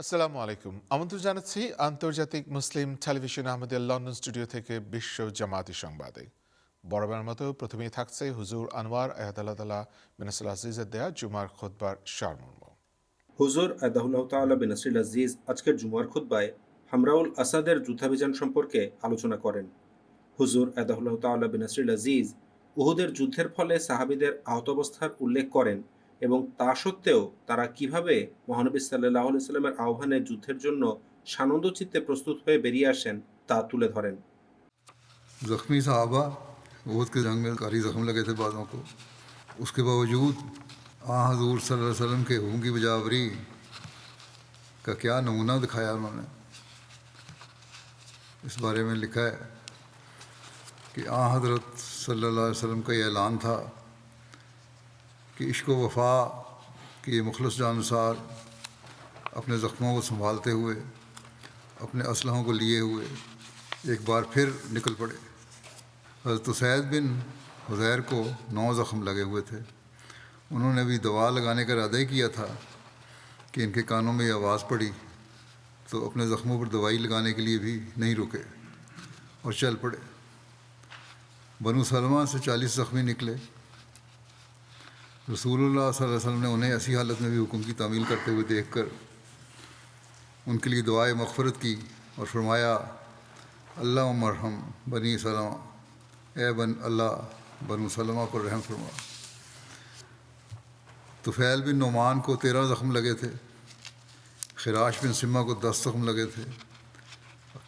আসসালামু আলাইকুম। আমন্ত্রণ জানাচ্ছি আন্তর্জাতিক মুসলিম টেলিভিশন আমাদের লন্ডন স্টুডিও থেকে বিশ্ব জামাতি সংবাদে। বরাবরের মতো প্রথমেই থাকছে হুজুর আনোয়ার আহতাল্লাহ মিনাসুল আজিজের দেয়া জুমার খোদবার সারমর্ম হুজুর আদাহুল্লাহ তাল্লাহ বিন নাসরিল আজিজ আজকের জুমার খুদ্বায় হামরাউল আসাদের যুদ্ধাভিযান সম্পর্কে আলোচনা করেন। হুজুর আদাহুল্লাহ তাল্লাহ বিন নাসরিল আজিজ উহুদের যুদ্ধের ফলে সাহাবিদের আহত অবস্থার উল্লেখ করেন। এবং তা সত্ত্বেও তারা কিভাবে মহানবী সাল্লাহ সাল্লামের আহ্বানে যুদ্ধের জন্য সানন্দ চিত্তে প্রস্তুত হয়ে বেরিয়ে আসেন، তা তুলে ধরেন। زخمی صحابہ عہد کے جنگ میں کاری زخم لگے تھے بعضوں کو اس کے باوجود آ حضور صلی اللہ علیہ وسلم کے حکم کی بجاوری کا کیا نمونہ دکھایا انہوں نے۔ اس بارے میں لکھا ہے کہ آ حضرت صلی اللہ علیہ وسلم کا یہ اعلان تھا کہ عشق و وفا کے مخلص جانسار اپنے زخموں کو سنبھالتے ہوئے، اپنے اسلحوں کو لیے ہوئے ایک بار پھر نکل پڑے۔ حضرت سید بن حضیر کو نو زخم لگے ہوئے تھے۔ انہوں نے بھی دوا لگانے کا ارادہ ہی کیا تھا کہ ان کے کانوں میں یہ آواز پڑی تو اپنے زخموں پر دوائی لگانے کے لیے بھی نہیں رکے اور چل پڑے۔ بنو سلمہ سے چالیس زخمی نکلے۔ رسول اللہ صلی اللہ علیہ وسلم نے انہیں ایسی حالت میں بھی حکم کی تعمیل کرتے ہوئے دیکھ کر ان کے لیے دعائے مغفرت کی اور فرمایا اللہ مرحم بنی سلم اے بن اللہ بن سلمہ پر رحم فرما۔ طفیل بن نعمان کو تیرہ زخم لگے تھے، خراش بن سما کو دس زخم لگے تھے،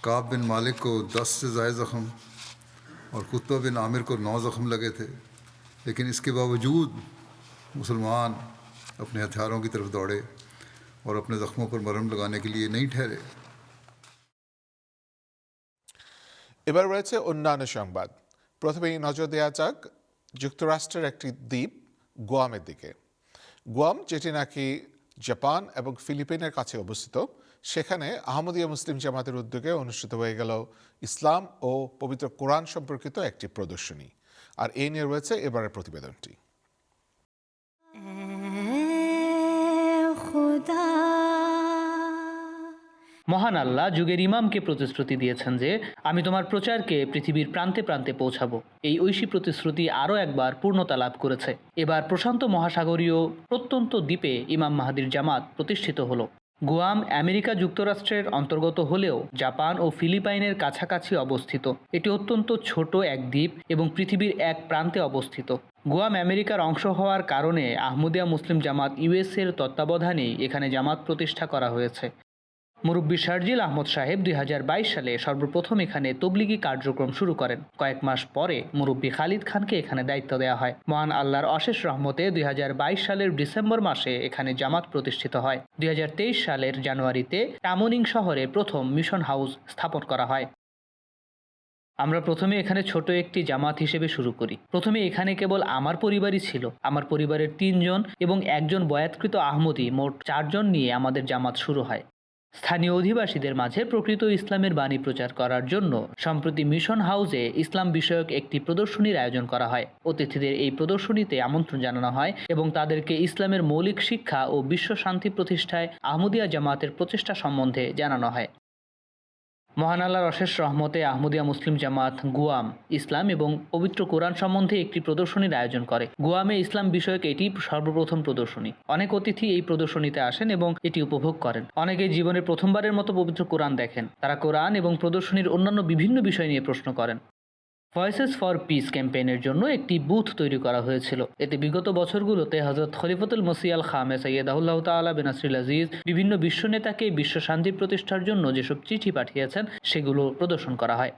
کعب بن مالک کو دس سے زائد زخم اور کتبہ بن عامر کو نو زخم لگے تھے۔ لیکن اس کے باوجود مسلمان اپنے ہتھیاروں کی طرف دوڑے اور اپنے زخموں پر مرہم لگانے کے لیے نہیں ٹھہرے এবার রয়েছে অন্যান্য সংবাদ। প্রথমেই নজর দেয়া যাক যুক্তরাষ্ট্রের একটি দ্বীপ গোয়ামের দিকে। গোয়াম, যেটি নাকি জাপান এবং ফিলিপিনের কাছে অবস্থিত, সেখানে আহমদীয় মুসলিম জামাতের উদ্যোগে অনুষ্ঠিত হয়ে গেল ইসলাম ও পবিত্র কোরআন সম্পর্কিত একটি প্রদর্শনী। আর এই নিয়ে রয়েছে এবারের প্রতিবেদনটি। মহান আল্লাহ যুগের ইমামকে প্রতিশ্রুতি দিয়েছেন যে, আমি তোমার প্রচারকে পৃথিবীর প্রান্তে প্রান্তে পৌঁছাবো। এই ঐশী প্রতিশ্রুতি আরও একবার পূর্ণতা লাভ করেছে। এবার প্রশান্ত মহাসাগরীয় প্রত্যন্ত দ্বীপে ইমাম মাহাদির জামাত প্রতিষ্ঠিত হলো। গুয়াম আমেরিকা যুক্তরাষ্ট্রের অন্তর্গত হলেও জাপান ও ফিলিপাইনের কাছাকাছি অবস্থিত। এটি অত্যন্ত ছোট এক দ্বীপ এবং পৃথিবীর এক প্রান্তে অবস্থিত। গুয়াম আমেরিকার অংশ হওয়ার কারণে আহমদিয়া মুসলিম জামাত ইউএসএর তত্ত্বাবধানেই এখানে জামাত প্রতিষ্ঠা করা হয়েছে। মুরব্বী শারজিল আহমদ সাহেব দুই হাজার বাইশ সালে সর্বপ্রথম এখানে তবলিগি কার্যক্রম শুরু করেন। কয়েক মাস পরে মুরব্বী খালিদ খানকে এখানে দায়িত্ব দেওয়া হয়। মহান আল্লাহর অশেষ রহমতে দুই হাজার বাইশ সালের ডিসেম্বর মাসে এখানে জামাত প্রতিষ্ঠিত হয়। দুই হাজার তেইশ সালের জানুয়ারিতে টামনিং শহরে প্রথম মিশন হাউস স্থাপন করা হয়। আমরা প্রথমে এখানে ছোট একটি জামাত হিসেবে শুরু করি। প্রথমে এখানে কেবল আমার পরিবারই ছিল। আমার পরিবারের তিনজন এবং একজন বয়াতকৃত আহমদি। মোট চারজন নিয়ে আমাদের জামাত শুরু হয়। স্থানীয় অধিবাসীদের মাঝে প্রকৃত ইসলামের বাণী প্রচার করার জন্য সম্প্রতি মিশন হাউসে ইসলাম বিষয়ক একটি প্রদর্শনীর আয়োজন করা হয়। অতিথিদের এই প্রদর্শনীতে আমন্ত্রণ জানানো হয় এবং তাদেরকে ইসলামের মৌলিক শিক্ষা ও বিশ্ব শান্তি প্রতিষ্ঠায় আহমদিয়া জামাতের প্রচেষ্টা সম্বন্ধে জানানো হয়। মহান আল্লাহর অশেষ রহমতে আহমদিয়া মুসলিম জামাত গুয়াম ইসলাম এবং পবিত্র কোরআন সম্বন্ধে একটি প্রদর্শনীর আয়োজন করে। গুয়ামে ইসলাম বিষয়ক এটি সর্বপ্রথম প্রদর্শনী। অনেক অতিথি এই প্রদর্শনীতে আসেন এবং এটি উপভোগ করেন। অনেকে জীবনে প্রথমবারের মতো পবিত্র কোরআন দেখেন। তারা কোরআন এবং প্রদর্শনীর অন্যান্য বিভিন্ন বিষয় নিয়ে প্রশ্ন করেন। ভয়েসেস ফর পিস ক্যাম্পেইনের জন্য একটি বুথ তৈরি করা হয়েছিল। এতে বিগত বছরগুলোতে হজরত খলিফতুল মসিয়াল খামে সৈয়দাহুল্লাহ তালা বেনাসরুল আজিজ, বিভিন্ন বিশ্ব নেতাকে বিশ্ব শান্তি প্রতিষ্ঠার জন্য যেসব চিঠি পাঠিয়েছেন, সেগুলো প্রদর্শন করা হয়।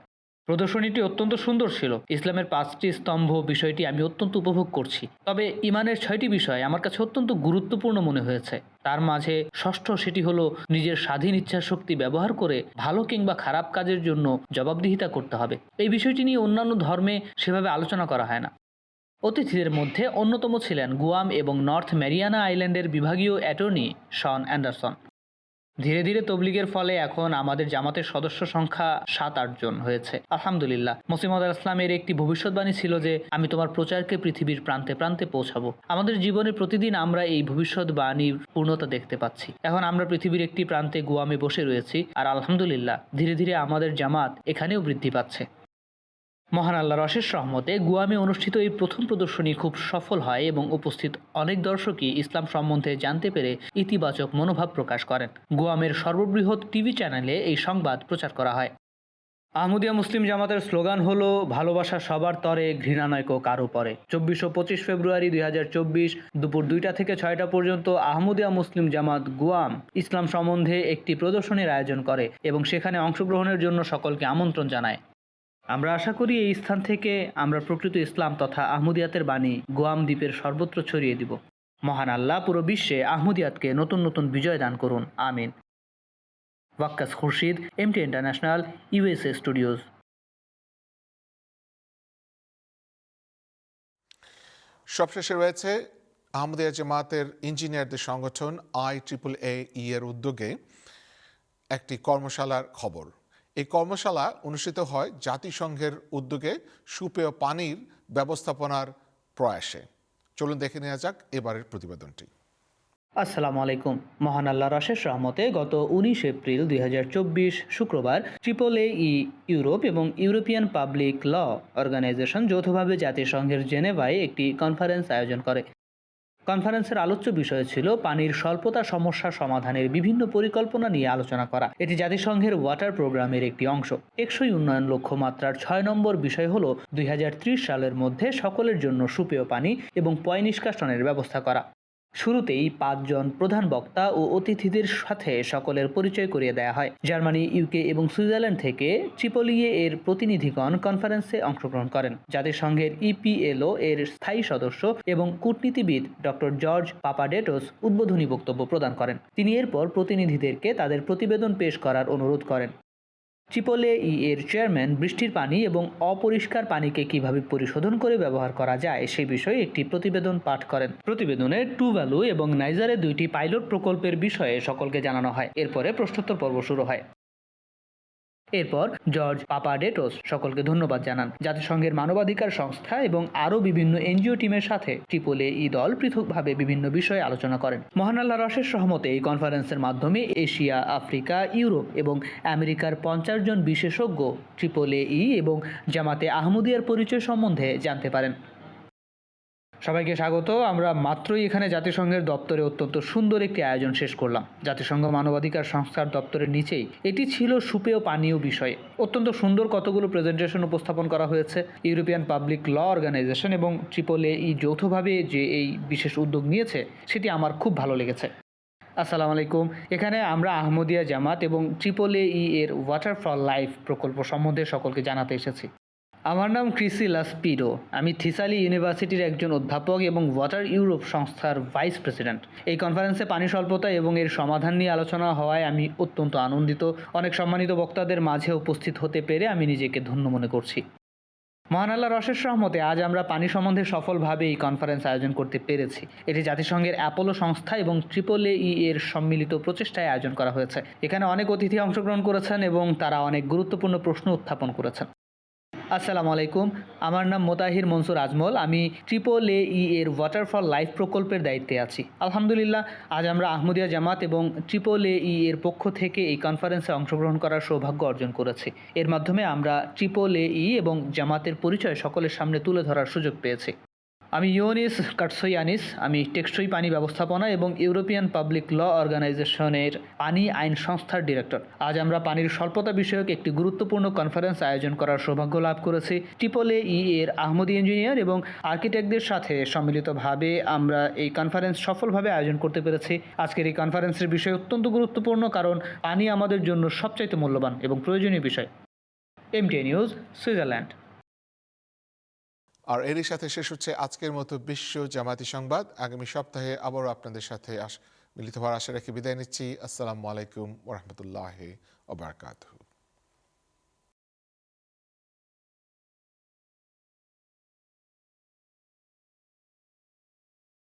প্রদর্শনীটি অত্যন্ত সুন্দর ছিল। ইসলামের পাঁচটি স্তম্ভ বিষয়টি আমি অত্যন্ত উপভোগ করছি। তবে ইমানের ছয়টি বিষয় আমার কাছে অত্যন্ত গুরুত্বপূর্ণ মনে হয়েছে। তার মাঝে ষষ্ঠ সেটি হলো নিজের স্বাধীন ইচ্ছা শক্তি ব্যবহার করে ভালো কিংবা খারাপ কাজের জন্য জবাবদিহিতা করতে হবে। এই বিষয়টি নিয়ে অন্যান্য ধর্মে সেভাবে আলোচনা করা হয় না। অতিথিদের মধ্যে অন্যতম ছিলেন গুয়াম এবং নর্থ ম্যারিয়ানা আইল্যান্ডের বিভাগীয় অ্যাটর্নি শন অ্যান্ডারসন। ধীরে ধীরে তবলিগের ফলে এখন আমাদের জামাতের সদস্য সংখ্যা সাত আটজন হয়েছে। আলহামদুলিল্লাহ মুসিমদ ইসলামের একটি ভবিষ্যৎবাণী ছিল যে, আমি তোমার প্রচারকে পৃথিবীর প্রান্তে প্রান্তে পৌঁছাবো। আমাদের জীবনে প্রতিদিন আমরা এই ভবিষ্যৎবাণীর পূর্ণতা দেখতে পাচ্ছি। এখন আমরা পৃথিবীর একটি প্রান্তে গুয়ামে বসে রয়েছি, আর আলহামদুলিল্লাহ, ধীরে ধীরে আমাদের জামাত এখানেও বৃদ্ধি পাচ্ছে। মহান আল্লাহর অশেষ রহমতে গুয়ামে অনুষ্ঠিত এই প্রথম প্রদর্শনী খুব সফল হয় এবং উপস্থিত অনেক দর্শকই ইসলাম সম্বন্ধে জানতে পেরে ইতিবাচক মনোভাব প্রকাশ করেন। গুয়ামের সর্ববৃহৎ টিভি চ্যানেলে এই সংবাদ প্রচার করা হয়। আহমদিয়া মুসলিম জামাতের স্লোগান হলো, ভালোবাসা সবার তরে, ঘৃণা নয়কো কারও পরে। চব্বিশ ও পঁচিশ ফেব্রুয়ারি দুই হাজার চব্বিশ দুপুর দুইটা থেকে ছয়টা পর্যন্ত আহমদিয়া মুসলিম জামাত গুয়াম ইসলাম সম্বন্ধে একটি প্রদর্শনীর আয়োজন করে এবং সেখানে অংশগ্রহণের জন্য সকলকে আমন্ত্রণ জানায়। আমরা আশা করি এই স্থান থেকে আমরা প্রকৃত ইসলাম তথা আহমদিয়াতের বাণী গোয়াম দ্বীপের সর্বত্র ছড়িয়ে দিব। মহান আল্লাহ পুরো বিশ্বে আহমদিয়াতকে নতুন নতুন বিজয় দান করুন। আমিন। Waqqas Khurshid MT international USA studios সবশেষে রয়েছে আহমদিয়া জামাতের ইঞ্জিনিয়ারদের সংগঠন আই ট্রিপল এ এর উদ্যোগে একটি কর্মশালার খবর। এই কর্মশালা অনুষ্ঠিত হয় জাতিসংঘের উদ্যোগে সুপেয় পানির ব্যবস্থাপনার প্রয়াসে। চলুন দেখে নেওয়া যাক এবারের প্রতিবেদনটি। আসসালামু আলাইকুম। মহান আল্লাহ অশেষ রহমতে গত উনিশ এপ্রিল দুই হাজার চব্বিশ শুক্রবার ট্রিপল ই ইউরোপ এবং ইউরোপিয়ান পাবলিক ল অর্গানাইজেশন যৌথভাবে জাতিসংঘের জেনেভায় একটি কনফারেন্স আয়োজন করে। কনফারেন্সের আলোচ্য বিষয় ছিল পানির স্বল্পতা সমস্যা সমাধানের বিভিন্ন পরিকল্পনা নিয়ে আলোচনা করা। এটি জাতিসংঘের ওয়াটার প্রোগ্রামের একটি অংশ। টেকসই উন্নয়ন লক্ষ্যমাত্রার ছয় নম্বর বিষয় হল দুই হাজার ত্রিশ সালের মধ্যে সকলের জন্য সুপেয় পানি এবং পয় নিষ্কাশনের ব্যবস্থা করা। শুরুতেই পাঁচজন প্রধান বক্তা ও অতিথিদের সাথে সকলের পরিচয় করিয়ে দেওয়া হয়। জার্মানি ইউকে এবং সুইজারল্যান্ড থেকে ট্রিপলিয়ে এর প্রতিনিধিগণ কনফারেন্সে অংশগ্রহণ করেন জাতিসংঘের ইপিএলও এর স্থায়ী সদস্য এবং কূটনীতিবিদ ডক্টর জর্জ পাপাডেটোস উদ্বোধনী বক্তব্য প্রদান করেন। তিনি এরপর প্রতিনিধিদেরকে তাদের প্রতিবেদন পেশ করার অনুরোধ করেন। ট্রিপলে ই এর চেয়ারম্যান বৃষ্টির পানি এবং অপরিষ্কার পানিকে কীভাবে পরিশোধন করে ব্যবহার করা যায় সেই বিষয়ে একটি প্রতিবেদন পাঠ করেন। প্রতিবেদনে টু ভ্যালু এবং নাইজারে দুইটি পাইলট প্রকল্পের বিষয়ে সকলকে জানানো হয়। এরপরে প্রশ্নোত্তর পর্ব শুরু হয়। এরপর জর্জ পাপাডেটোস সকলকে ধন্যবাদ জানান। জাতিসংঘের মানবাধিকার সংস্থা এবং আরও বিভিন্ন এনজিও টিমের সাথে ট্রিপলে ই দল পৃথকভাবে বিভিন্ন বিষয়ে আলোচনা করেন। মহান আল্লাহর অশেষ সহমতে এই কনফারেন্সের মাধ্যমে এশিয়া, আফ্রিকা, ইউরোপ এবং আমেরিকার পঞ্চাশ জন বিশেষজ্ঞ ট্রিপলে ই এবং জামাতে আহমদিয়ার পরিচয় সম্বন্ধে জানতে পারেন। সবাইকে স্বাগত। আমরা মাত্রই এখানে জাতিসংঘের দপ্তরে অত্যন্ত সুন্দর একটি আয়োজন শেষ করলাম। জাতিসংঘ মানবাধিকার সংস্থার দপ্তরের নিচেই। এটি ছিল সুপেয় পানীয় বিষয়ে। অত্যন্ত সুন্দর কতগুলো প্রেজেন্টেশন উপস্থাপন করা হয়েছে। ইউরোপিয়ান পাবলিক ল অর্গানাইজেশন এবং ট্রিপলে ই যৌথভাবে যে এই বিশেষ উদ্যোগ নিয়েছে, সেটি আমার খুব ভালো লেগেছে। আসসালামু আলাইকুম। এখানে আমরা আহমদিয়া জামাত এবং ট্রিপলে ই এর ওয়াটার ফর লাইফ প্রকল্প সম্বন্ধে সকলকে জানাতে এসেছি। আমার নাম ক্রিসিলা স্পিডো আমি থিসালি ইউনিভার্সিটির একজন অধ্যাপক এবং ওয়াটার ইউরোপ সংস্থার ভাইস প্রেসিডেন্ট। এই কনফারেন্সে পানি স্বল্পতা এবং এর সমাধান নিয়ে আলোচনা হওয়ায় আমি অত্যন্ত আনন্দিত। অনেক সম্মানিত বক্তাদের মাঝে উপস্থিত হতে পেরে আমি নিজেকে ধন্য মনে করছি। মহান আল্লাহর অশেষ রহমতে আজ আমরা পানি সম্বন্ধে সফলভাবে এই কনফারেন্স আয়োজন করতে পেরেছি। এটি জাতিসংঘের অ্যাপোলো সংস্থা এবং ট্রিপলে ই এর সম্মিলিত প্রচেষ্টায় আয়োজন করা হয়েছে। এখানে অনেক অতিথি অংশগ্রহণ করেছেন এবং তারা অনেক গুরুত্বপূর্ণ প্রশ্ন উত্থাপন করেছেন। আসসালামু আলাইকুম। আমার নাম মোতাহির মনসুর আজমল। আমি ট্রিপল এ ই এর ওয়াটার ফর লাইফ প্রকল্পের দায়িত্বে আছি। আলহামদুলিল্লাহ, আজ আমরা আহমদিয়া জামাত এবং ট্রিপল এ ই এর পক্ষ থেকে এই কনফারেন্সে অংশগ্রহণ করার সৌভাগ্য অর্জন করেছি। এর মাধ্যমে আমরা ট্রিপল এ ই এবং জামাতের পরিচয় সকলের সামনে তুলে ধরার সুযোগ পেয়েছি। আমি ইউনিস কাটসইয়ানিস আমি টেকসই পানি ব্যবস্থাপনা এবং ইউরোপিয়ান পাবলিক ল অর্গানাইজেশনের পানি আইন সংস্থার ডিরেক্টর। আজ আমরা পানির স্বল্পতা বিষয়ক একটি গুরুত্বপূর্ণ কনফারেন্স আয়োজন করার সৌভাগ্য লাভ করেছি। ট্রিপলে ই এর আহমদি ইঞ্জিনিয়ার এবং আর্কিটেক্টদের সাথে সম্মিলিতভাবে আমরা এই কনফারেন্স সফলভাবে আয়োজন করতে পেরেছি। আজকের এই কনফারেন্সের বিষয় অত্যন্ত গুরুত্বপূর্ণ কারণ পানি আমাদের জন্য সবচাইতে মূল্যবান এবং প্রয়োজনীয় বিষয়। MTA news, Switzerland. আর এরই সাথে শেষ হচ্ছে আজকের মতো বিশ্ব জামাতি সংবাদ। আগামী সপ্তাহে আবারও আপনাদের সাথে মিলিত হওয়ার আশা রেখে বিদায় নিচ্ছি। আসসালামু আলাইকুম ওরহমতুল্লাহ ওবরাকাতু